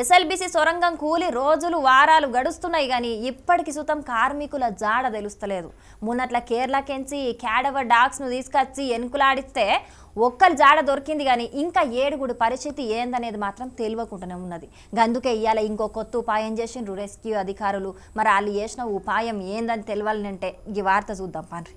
SLBC సొరంగం కూలి రోజులు వారాలు గడుస్తున్నాయి కానీ ఇప్పటికి సుతం కార్మికుల జాడ తెలుస్తలేదు. మొన్నట్ల కేరళకెంచి క్యాడవర్ డాగ్స్ను తీసుకొచ్చి ఎనుకులాడిస్తే ఒక్కరి జాడ దొరికింది కానీ ఇంకా ఏడుగుడు పరిస్థితి ఏందనేది మాత్రం తెలియకుండానే ఉన్నది. గందుకే ఇవాళ ఇంకో కొత్త ఉపాయం చేసిండ్రు రెస్క్యూ అధికారులు. మరి వాళ్ళు చేసిన ఉపాయం ఏందని తెలియాలంటే ఈ వార్త చూద్దాం పండ్రి.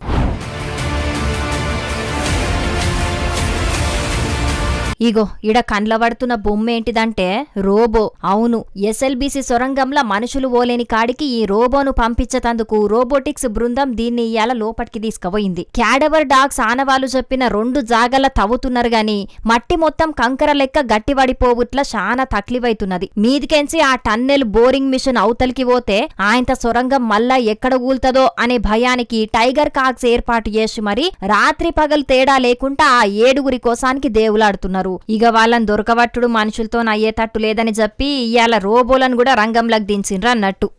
ఇగో ఇడ కండ్లబడుతున్న బొమ్మేంటిదంటే బొమ్మ ఏంటిదంటే రోబో. అవును ఎస్ఎల్బిసి సొరంగంలో మనుషులు ఓలేని కాడికి ఈ రోబోను పంపించతందుకు రోబోటిక్స్ బృందం దీన్ని ఇయాల లోపటికి తీసుకుపోయింది. క్యాడవర్ డాగ్స్ ఆనవాలు చెప్పిన రెండు జాగల తవ్వుతున్నారు గాని మట్టి మొత్తం కంకర లెక్క గట్టిపడిపోవుట్ల చాలా తక్లివైతున్నది. మీదికెంచి ఆ టన్నెల్ బోరింగ్ మిషన్ అవతలికి పోతే ఆయంత సొరంగం మళ్ళా ఎక్కడ ఊల్తదో అనే భయానికి టైగర్ కాక్స్ ఏర్పాటు చేసి మరి రాత్రి పగలు తేడా లేకుండా ఆ ఏడుగురి కోసానికి దేవులాడుతున్నారు. ఇక వాళ్ళని దొరకబట్టుడు మనుషులతో అయ్యేటట్టు లేదని చెప్పి ఇవాళ రోబోలను కూడా రంగంలోకి దించిండ్రు అన్నట్టు.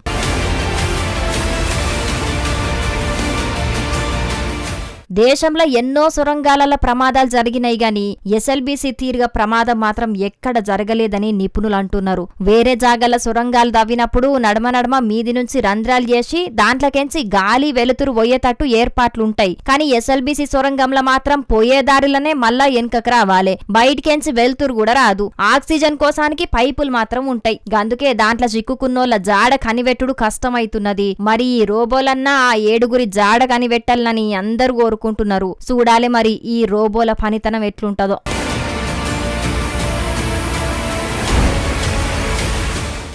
దేశంలో ఎన్నో సొరంగాల ప్రమాదాలు జరిగినాయి గాని ఎస్ఎల్బీసీ తీరుగా ప్రమాదం మాత్రం ఎక్కడ జరగలేదని నిపుణులు అంటున్నారు. వేరే జాగాల సొరంగాలు తవ్వినప్పుడు నడమ నడమ మీది నుంచి రంధ్రాలు చేసి దాంట్లోకెంచి గాలి వెలుతురు పోయేటట్టు ఏర్పాట్లుంటాయి. కానీ ఎస్ఎల్బీసీ సొరంగంలో మాత్రం పోయే దారిలోనే మళ్ళా వెనుకకు రావాలి. బయటికెంచి వెలుతురు కూడా రాదు. ఆక్సిజన్ కోసానికి పైపులు మాత్రం ఉంటాయి. గందుకే దాంట్లో చిక్కుకున్నోళ్ళ జాడ కనివెట్టుడు కష్టమైతున్నది. మరి ఈ రోబోలన్నా ఆ ఏడుగురి జాడ కనివెట్టాలని అందరూ కోరుకు కోరుకుంటున్నారు. చూడాలి మరి ఈ రోబోల పనితనం ఎట్లుంటదో.